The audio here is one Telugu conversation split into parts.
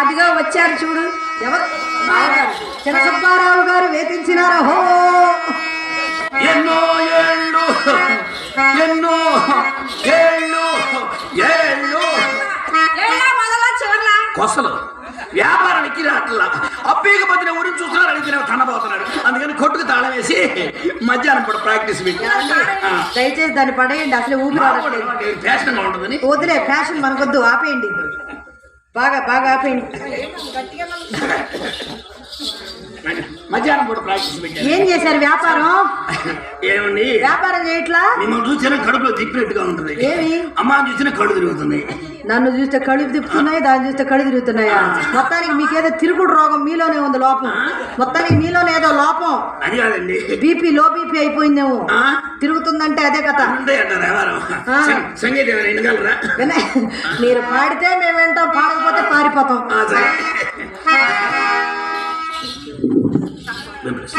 అదిగో వచ్చారు చూడు. ఎవరు? గారు వేధించినారా. హో ఎన్నో ఏళ్ళు ఎన్నో ఏళ్ళు ఏళ్ళు. కొసలు. వ్యాపారానికి రాట్లా. అప్పీక మధ్యన ఊరిని చూస్తున్నాడు అడిగితే కనబోతున్నాడు అందుకని కొట్టుకు తాళం వేసి మధ్యాహ్నం పూట ప్రాక్టీస్ పెట్టి. దయచేసి దాన్ని పడేయండి అసలు ఊపిరి ఫ్యాషన్గా ఉంటుందని? వదిలే ఫ్యాషన్ మనకొద్దు ఆపేయండి. బాగా బాగా ఆపేయండి మధ్యాహ్నం పూట ప్రాక్టీస్ పెట్టాను ఏం చేశారు వ్యాపారం? ఏమండి? వ్యాపారం చేయట్లా? మిమ్మల్ని చూసిన కడుపులో తిప్పినట్టుగా ఉంటుంది ఏమి? అమ్మ చూసిన కళ్ళు తిరుగుతున్నాయి. నన్ను చూస్తే కళ్ళు తిప్పుతున్నాయి దాన్ని చూస్తే కళ్ళు తిరుగుతున్నాయా? మొత్తానికి మీకేదో తిరుగుడు రోగం మీలోనే ఉంది లోపం. మొత్తానికి మీలోనే ఏదో లోపం. అది కాదండి. BP low BP అయిపోయిందేమో? తిరుగుతుందంటే అదే కథ. సంగీతం మీరు పాడితే మేము వింటాం పాడకపోతే పారిపోతాం. ಬೆಂಬಲಿಸಿ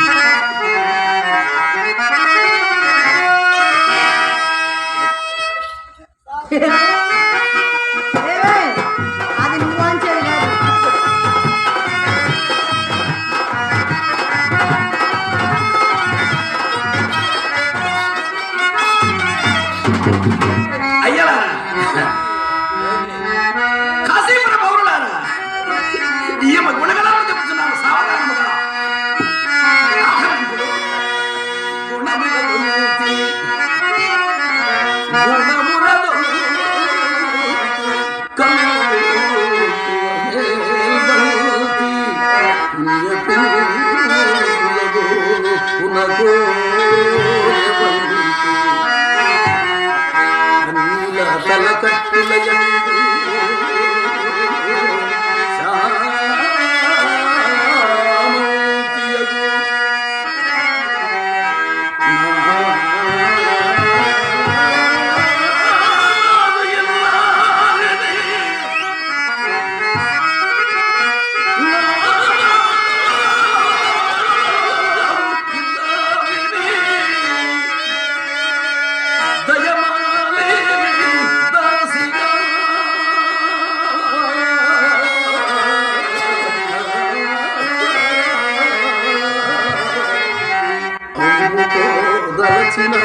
nazar etme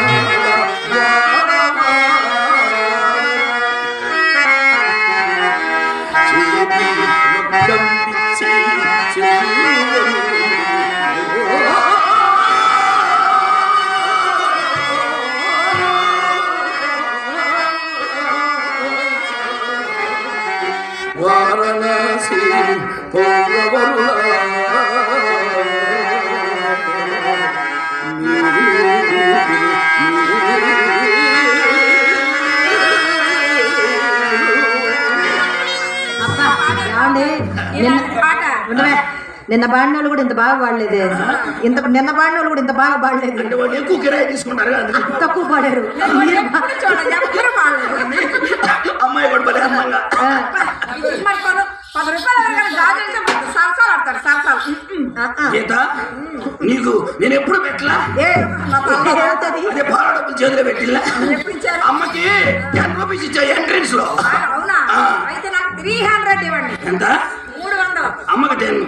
yarama Cebimden bitti cebimden Var nasip, doğru varlar నిన్న బాడిన వాళ్ళు కూడా ఇంత బాగా పాడలేదే. ఇంత నిన్న బాడిన వాళ్ళు కూడా ఇంత బాగా పాడలేదు. ఎక్కువ కిరాయి అందుకని తక్కువ పాడారు. అమ్మాయి కూడా పది రూపాయలు గీత నీకు నేను ఎప్పుడు పెట్టలా? అదే పాల డబ్బులు చేతిలో పెట్టిల్లా? అమ్మకి టెన్ రూపీస్ ఇచ్చా ఎంట్రన్స్లో. అవునా. అయితే నాకు త్రీ హండ్రెడ్ ఇవ్వండి. ఎంత? మూడు వందలు. అమ్మకి టెన్.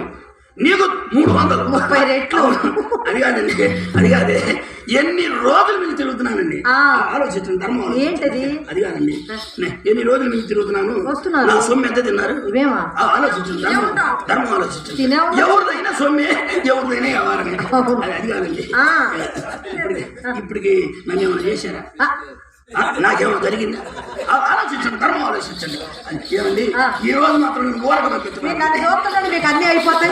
నీకు మూడు వందలు. ముప్పై రెట్లు. అది కాదండి అది కాదే ఎన్ని రోజులు మీకు తిరుగుతున్నానండి? ఆ. ఆలోచించండి ధర్మం. ఏంటది? అది కాదండి ఎన్ని రోజులు మీకు తిరుగుతున్నాను? వస్తున్నారు. నా సొమ్ము ఎంత తిన్నారు? ఇవేమా? ఆ, ఆలోచించండి ధర్మం? ధర్మం ఉంటాం. ఎవరిదైనా సొమ్మే ఎవరిదైనా వ్యవహారమే. అది కాదండి. ఇప్పటికి నన్ను ఏమైనా చేశారా? నాకేమైనా జరిగిందా? ఆలోచించండి ధర్మం ఆలోచించండి. ఏమండి. ఈ రోజు మాత్రం నేను నన్ను చూస్తుంటే మీకు అన్నీ అయిపోతాయి.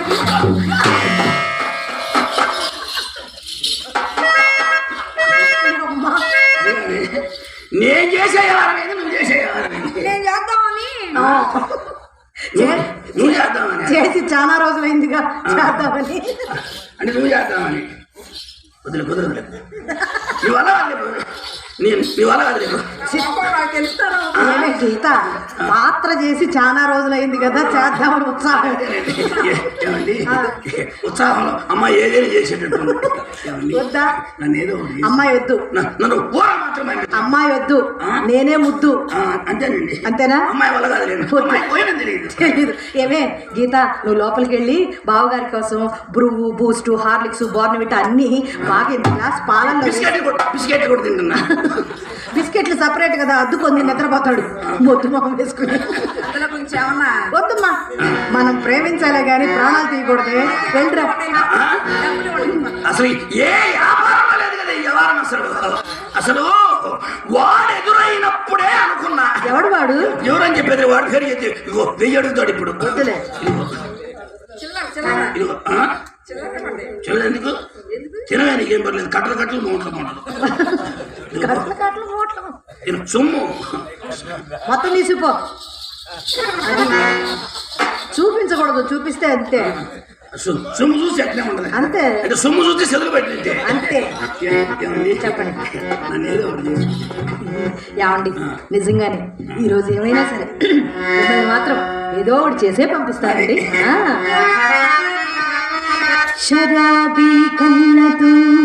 నేను చేసే వ్యవహారమేది నువ్వు చేసే వ్యవహారమేది నేను చేద్దామని. ఆ. నువ్వు చేద్దామని. చేసి చాలా రోజులైందిగా చేద్దామని. అంటే నువ్వు చేద్దామని. కుదురు కుదరదు ఇవాళ నేను వల్ల కాదు గీత పాత్ర చేసి చాలా రోజులైంది కదా చేద్దామని ఉత్సాహం. ఏమండి? ఉత్సాహంలో అమ్మ ఏదైనా చేసేటట్టు వద్దా? నన్ను ఏదో అమ్మాయి వద్దు. నన్ను మాత్రమే అమ్మాయి వద్దు. నేనే ముద్దు. అంతేనండి. అంతేనా? అమ్మాయి వల్ల కాదు తెలియదు. ఏమే గీత నువ్వు లోపలికి వెళ్ళి బావగారి కోసం బ్రువ్వు బూస్ట్ హార్లిక్స్ బోర్నవిటా అన్ని బాగా ఇంత గ్లాస్ పాలల్లో బిస్కెట్ కూడా తింటున్నా. బిస్కెట్లు సపరేట్ కదా అద్దుకొని నిద్రపోతాడు. మొద్దు మొహం వేసుకుని. వద్దమ్మా. మనం ప్రేమించాలే కానీ ప్రాణాలు తీయకూడదే. వెళ్ళరా. అసలు ఏ వ్యాపారం లేదు కదా ఈ వ్యవహారం అసలు. అసలు వాడు ఎదురైనప్పుడే అనుకున్నా. ఎవడు వాడు? ఎవరని చెప్పేది? వాడు పేరు చెప్తే ఇగో వెయ్యి అడుగుతాడు ఇప్పుడు. వద్దులే. ఇదిగో. చిల్లర ఎందుకు? చిన్నగా నీకేం పర్లేదు. కట్టలు కట్టలు మూటలు మూటలు సొమ్ము మొత్తం తీసిపో. చూపించకూడదు. చూపిస్తే అంతే. సొమ్ము చూసి ఉండదు అంతే. అంటే సొమ్ము చూసి సెదులు అంతే. చెప్పండి. ఏమండి? నిజంగానే ఈరోజు ఏమైనా సరే మిమ్మల్ని మాత్రం ఏదో ఒకటి చేసే పంపిస్తారండి. శరాబీ కళ్ళతో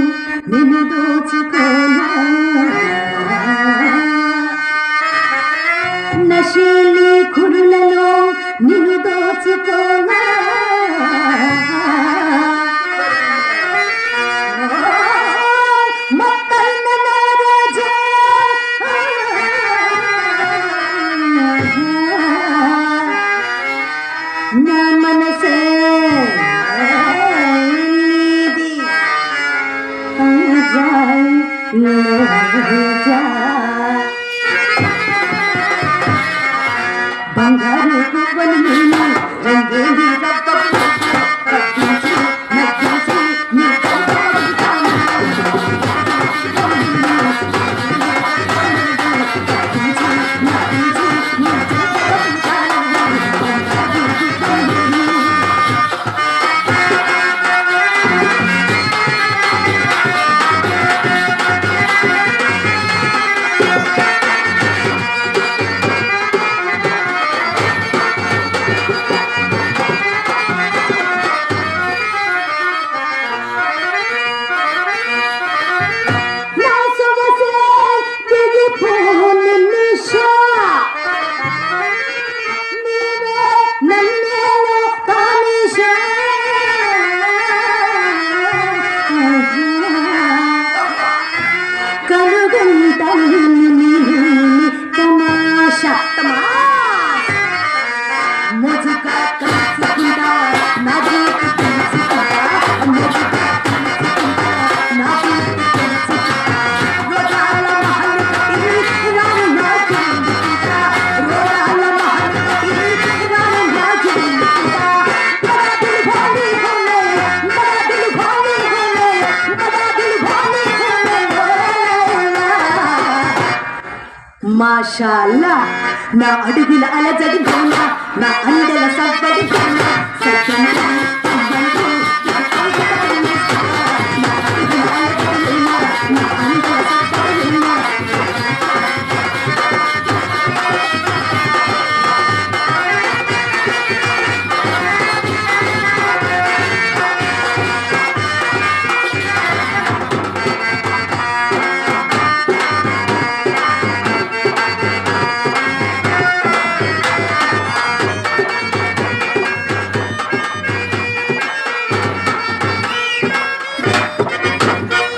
మాషాల్లా. నా అడుగుల అలజడి గోన నా అందెల సవ్వడి గోన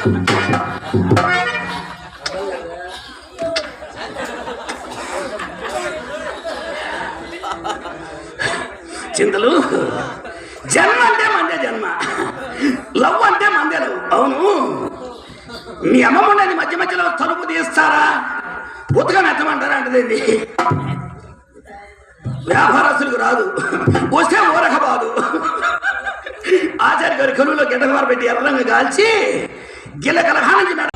చింతలు జన్మ అంటే మందే జన్మ. లవ్ అంటే మందే లవ్. అవును. మీ అమ్మమ్మ మధ్య మధ్యలో తలుపు తీస్తారా? ఉతకం ఎత్తమంటారా అంటదండి వ్యాపారస్తులకు రాదు. వస్తే ఊరక బాదు. ఆచార్య గారి కనులో గిడ్డమారు పెట్టి ఎర్రంగా కాల్చి গেলে গেলে ভাঙি না